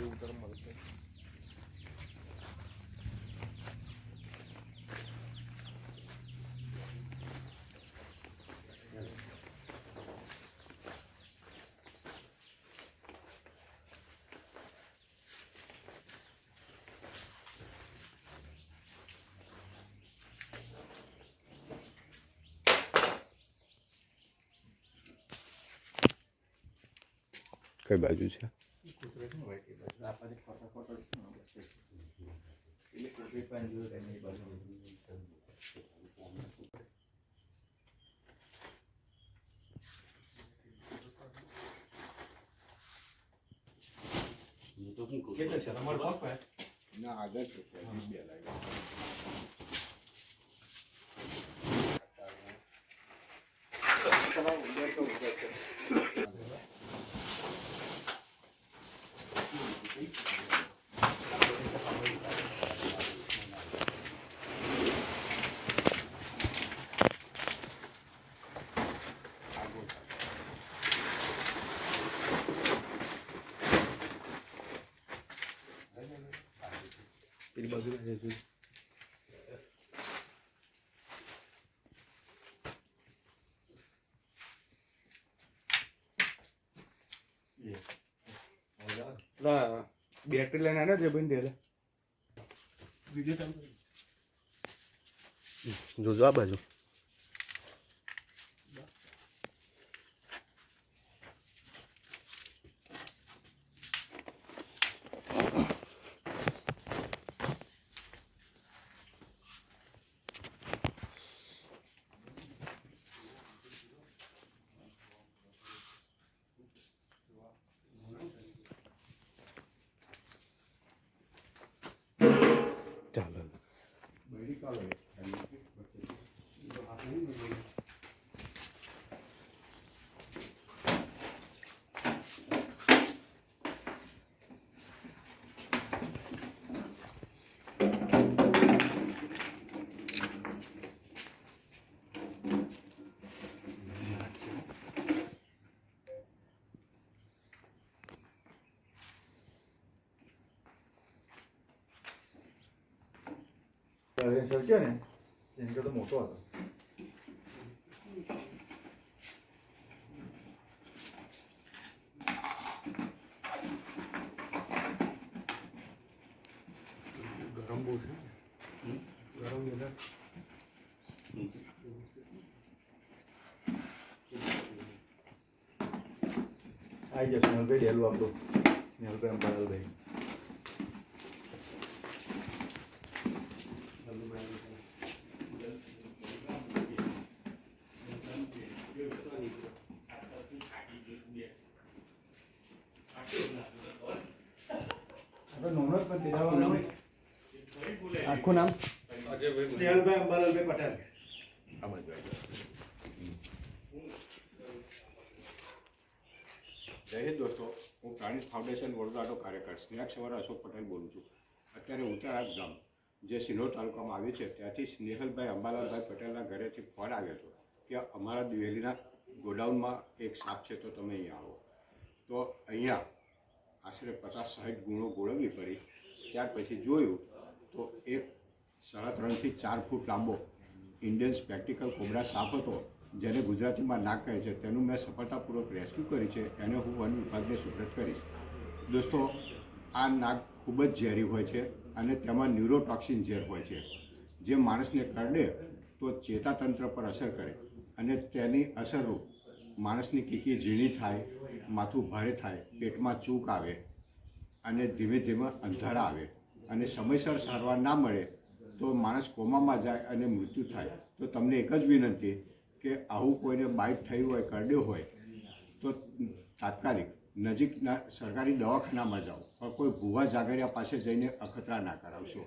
જેવું તરફ મળશે. કઈ બાજુ છે? કૂતરો હોય કે બાજુ. આ બાજુ ફોટા ફોટો બસ એટલે કૂતરી પણ જોયું એની એ બાજુ. કેટલા છે તમારો બાપ? ના આગળ છે બે લાગે તમારો ઉંદર તો ઉંદર છે. પેલી બાજુ જજો પેલા બેટરી લઈને આવ્યો છે ભાઈ દે વીડિયો ચાલુ કરો. જોજો આ બાજુ ત્યારે સર્જ્યો ને એની કરતો મોટો હતો ગરમ બહુ છે ગરમ એટલે આવી જશે સ્નેહલભાઈ ડેલું આપણું સ્નેહલભાઈ અંબાલાલભાઈ આપણે નોનો જ પણ તેરાવાનું નામ આખું નામ? સ્નેહલભાઈ અંબાલાલભાઈ પટેલ. જય હિન્દ દોસ્તો. હું પ્રાણી ફાઉન્ડેશન વડોદરાનો કાર્યકર સ્નેહક સવાર અશોક પટેલ બોલું છું. અત્યારે ઉત્તરાજ ગામ જે સિનોર તાલુકામાં આવ્યું છે ત્યાંથી સ્નેહલભાઈ અંબાલાલભાઈ પટેલના ઘરેથી ફોન આવ્યો હતો કે અમારા દિવેલીના ગોડાઉનમાં એક સાપ છે તો તમે અહીંયા આવો. તો અહીંયા આશરે પચાસ સાહીઠ ગુણો ગોળવવી પડી. ત્યાર પછી જોયું તો એક સાડા ત્રણથી ચાર ફૂટ લાંબો ઇન્ડિયન સ્પેક્ટિકલ કોબરા સાપ હતો, જેને ગુજરાતીમાં નાક કહે છે. તેનું મેં સફળતાપૂર્વક રેસ્ક્યુ કરી છે. એને હું વન વિભાગને સુપ્રત કરીશ. દોસ્તો, આ નાક ખૂબ જ ઝેરી હોય છે અને તેમાં ન્યુરોટોક્સિન ઝેર હોય છે. જે માણસને કરડે તો ચેતાતંત્ર પર અસર કરે અને તેની અસરરૂપ માણસની કીકી ઝીણી થાય, માથું ભારે થાય, પેટમાં ચૂક આવે અને ધીમે ધીમે અંધારા આવે અને સમયસર સારવાર ના મળે તો માણસ કોમામાં જાય અને મૃત્યુ થાય. તો તમને એક જ વિનંતી કે આવું કોઈને બાઇટ થયું હોય કરડ્યું હોય, તો તાત્કાલિક નજીકના સરકારી દવાખાનામાં જાઓ. પણ કોઈ ભૂવા જાગરિયા પાસે જઈને અખતરા ના કરાવશો.